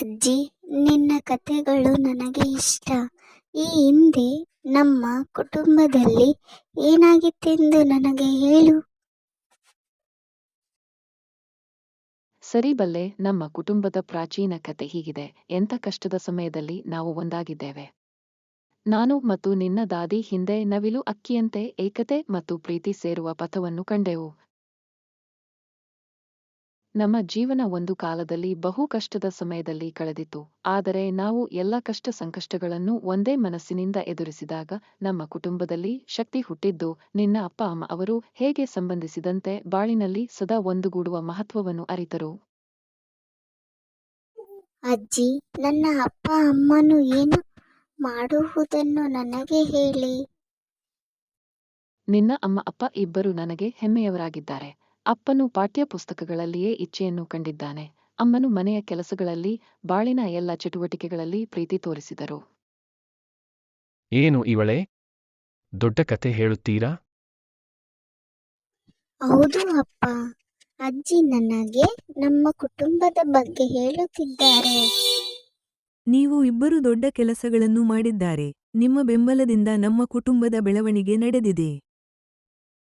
ಅಜ್ಜಿ ನಿನ್ನ ಕಥೆಗಳು ನನಗೆ ಇಷ್ಟ. ಈ ಹಿಂದೆ ನಮ್ಮ ಕುಟುಂಬದಲ್ಲಿ ಏನಾಗಿತ್ತೆಂದು ನನಗೆ ಹೇಳು. ಸರಿ ಬಲ್ಲೆ, ನಮ್ಮ ಕುಟುಂಬದ ಪ್ರಾಚೀನ ಕತೆ ಹೀಗಿದೆ. ಎಂಥ ಕಷ್ಟದ ಸಮಯದಲ್ಲಿ ನಾವು ಒಂದಾಗಿದ್ದೇವೆ? ನಾನು ಮತ್ತು ನಿನ್ನ ದಾದಿ ಹಿಂದೆ ನವಿಲು ಅಕ್ಕಿಯಂತೆ ಏಕತೆ ಮತ್ತು ಪ್ರೀತಿ ಸೇರುವ ಪಥವನ್ನು ಕಂಡೆವು. ನಮ್ಮ ಜೀವನ ಒಂದು ಕಾಲದಲ್ಲಿ ಬಹು ಕಷ್ಟದ ಸಮಯದಲ್ಲಿ ಕಳೆದಿತ್ತು. ಆದರೆ ನಾವು ಎಲ್ಲ ಕಷ್ಟ ಸಂಕಷ್ಟಗಳನ್ನು ಒಂದೇ ಮನಸ್ಸಿನಿಂದ ಎದುರಿಸಿದಾಗ ನಮ್ಮ ಕುಟುಂಬದಲ್ಲಿ ಶಕ್ತಿ ಹುಟ್ಟಿದ್ದು ನಿನ್ನ ಅಪ್ಪ ಅಮ್ಮ ಅವರು ಹೇಗೆ ಸಂಬಂಧಿಸಿದಂತೆ ಬಾಳಿನಲ್ಲಿ ಸದಾ ಒಂದುಗೂಡುವ ಮಹತ್ವವನ್ನು ಅರಿತರು. ಅಜ್ಜಿ ನನ್ನ ಅಪ್ಪ ಅಮ್ಮನು ಏನು ಮಾಡುವುದನ್ನು ನನಗೆ ಹೇಳಿ. ನಿನ್ನ ಅಮ್ಮ ಅಪ್ಪ ಇಬ್ಬರು ನನಗೆ ಹೆಮ್ಮೆಯವರಾಗಿದ್ದಾರೆ. ಅಪ್ಪನು ಪಾಠ್ಯ ಪುಸ್ತಕಗಳಲ್ಲಿಯೇ ಇಚ್ಛೆಯನ್ನು ಕಂಡಿದ್ದಾನೆ. ಅಮ್ಮನು ಮನೆಯ ಕೆಲಸಗಳಲ್ಲಿ ಬಾಳಿನ ಎಲ್ಲ ಚಟುವಟಿಕೆಗಳಲ್ಲಿ ಪ್ರೀತಿ ತೋರಿಸಿದರು. ಏನು ಇವಳೆ? ದೊಡ್ಡ ಕತೆ ಹೇಳುತ್ತೀರಾ? ಹೌದು ಅಪ್ಪ. ಅಜ್ಜಿ ನನಗೆ ನಮ್ಮ ಕುಟುಂಬದ ಬಗ್ಗೆ ಹೇಳುತ್ತಿದ್ದಾರೆ. ನೀವು ಇಬ್ಬರು ದೊಡ್ಡ ಕೆಲಸಗಳನ್ನು ಮಾಡಿದ್ದಾರೆ. ನಿಮ್ಮ ಬೆಂಬಲದಿಂದ ನಮ್ಮ ಕುಟುಂಬದ ಬೆಳವಣಿಗೆ ನಡೆದಿದೆ.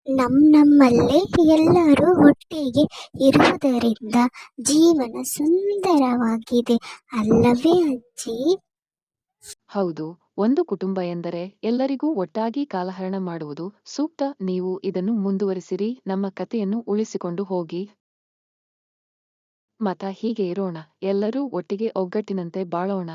ನಮ್ ನಮ್ಮಲ್ಲೇ ಎಲ್ಲರೂ ಒಟ್ಟಿಗೆ ಇರುವುದರಿಂದ ಜೀವನ ಸುಂದರವಾಗಿದೆ. ಅಲ್ಲವೇ ಅಜ್ಜಿ? ಹೌದು, ಒಂದು ಕುಟುಂಬ ಎಂದರೆ ಎಲ್ಲರಿಗೂ ಒಟ್ಟಾಗಿ ಕಾಲಹರಣ ಮಾಡುವುದು ಸೂಕ್ತ. ನೀವು ಇದನ್ನು ಮುಂದುವರಿಸಿರಿ, ನಮ್ಮ ಕಥೆಯನ್ನು ಉಳಿಸಿಕೊಂಡು ಹೋಗಿ. ಮತ ಹೀಗೆ ಇರೋಣ. ಎಲ್ಲರೂ ಒಟ್ಟಿಗೆ ಒಗ್ಗಟ್ಟಿನಂತೆ ಬಾಳೋಣ.